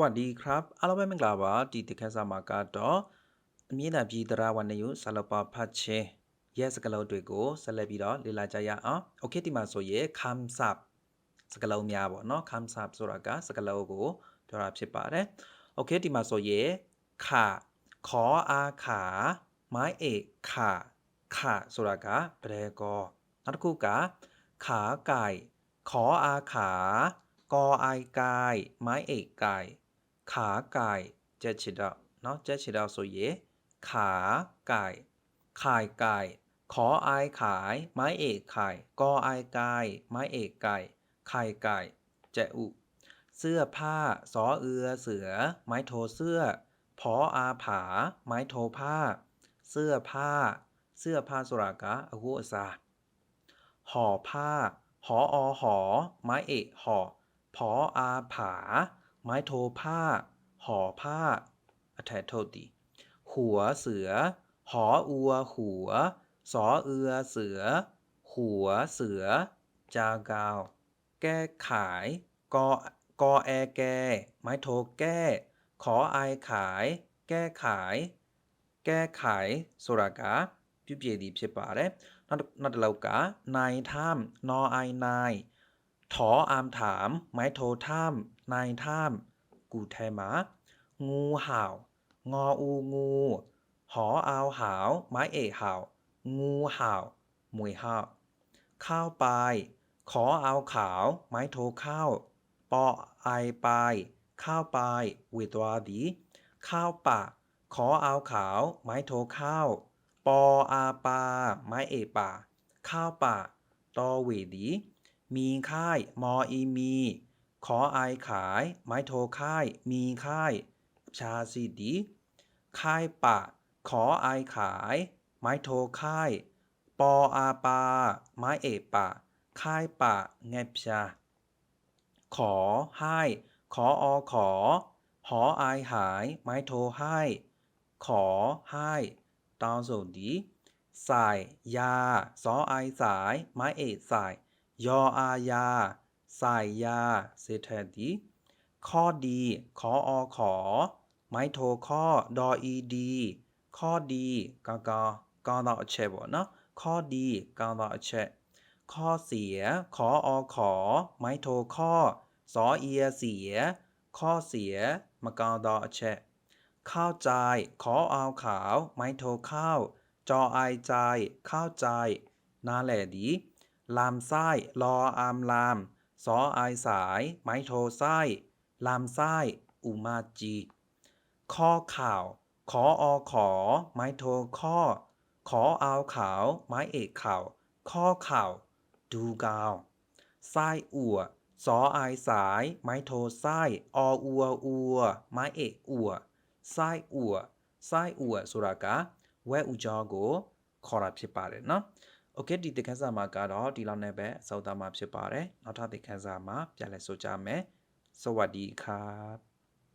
วัสดีครับအားလုံးပဲမင်္ဂလာပါဒီတခက်စာမှာကတော့အမြင့်တပြည်တရာဝန်နယူဆလပဖတ်ချင်းရဲ့စကလုံးတွေကိုဆက်လက်ပြီးတော့လေ့လာကြရအောင်โอเคဒီမှာဆိုရင် come up စကလုံးများပေါ့เนาะ come up ဆိုတာကစကလုံးကိုပြောတာဖြစ်ပါတယ်โอเคဒီမှာဆိုရင်ခขออาขาไม้เอกขาขาဆိုတာကပရဲကောနောက်တစ်ခုကขาไก่ขออาขากอไอไก่ไม้เอกไก่ ขาไก่เจ็ดชิดาเนาะเจ็ดชิดาโซเยขาไก่ไข่ไก่ขอไอขาย ไม้เอกไข่กอไอกายไม้เอกไก่ไข่ไก่แจอุเสื้อผ้าสอเอือเสือ ไม้โทเสื้อพออาผา ไม้โทผ้า เสื้อผ้า เสื้อผ้าสุรากะอากุซาห่อผ้าหออหอไม้เอกห่อพออาผา ไม้โทผ้า ห่อผ้าอแทโทษดีหัวเสือ หออัวหัว สอเอือเสือ หัวเสือ จากาว แก้ขาย กอกอแอแก ไม้โทแก้ ขอไอขาย แก้ขาย แก้ไขဆိုတာကပြုပြသည်ဖြစ်ပါတယ်နောက်တစ်နောက်တစ်လောက်ကနိုင်ထမ်းနော်အိုင်နိုင် ถออามถาม ไม้โทท่าม นายท่าม กูแทมา งูเห่างออูงู หออาวหาว ไม้เอกห่าว งูเห่าหมวยห่าว ข้าวปลาย ขอเอาขาว ไม้โทข้าว ปอไอปลาย ข้าวปลายเวตวาดี ข้าวปะ ขอเอาขาว ไม้โทข้าว ปออาปา ไม้เอกป่า ข้าวป่าตอเวดี มีค่าย มออีมี ขอไอขาย ไม้โทค่าย มีค่าย ชาซีดีค่ายปะ ขอไอขาย ไม้โทค่าย ปออาปา ไม้เอปะ ค่ายปะแงบชา ขอให้ขออขอ หอไอหาย ไม้โทให้ ขอให้ตอนส่งดีสาย ยาสอไอสาย ไม้เอกสาย ยออายาสายยา เศรษฐีข้อดีขออขอ ไม้โทข้อดออีดี ข้อดีกกกอดอเชบเนาะข้อดีกอดอเชข้อเสีย ขออขอ ไม้โทข้อสอเอียเสีย ข้อเสียมากอดอเชข้าใจ ขอเอาขาว ไม้โทเข้าจอไอใจเข้าใจ นาแหลดี ลามไส้ลออามลามสออายสาย ไม้โทไส้ลามไส้อุมาจีข้อข่าว ขออขอ ไม้โทข้อ ขออาวขาว ไม้เอกข่าว ข้อข่าว ดูกาวไส้อัว่สออายสาย ไม้โทไส้ออัวอัว ไม้เอกอัว่ไส้อัว่ไส้อัว่วสุรากะแวอุจอโกขอรับใช่ปะเลยเนาะ คဒီသင်ခန်းစာမှာကတော့ဒီလောက်နဲ့ပဲအစောသားမှာဖြစ်ပါတယ်နောက်ထပ်သင်ခန်းစာမှာပြန်လည်ဆိုကြမယ်สวัสดีครับ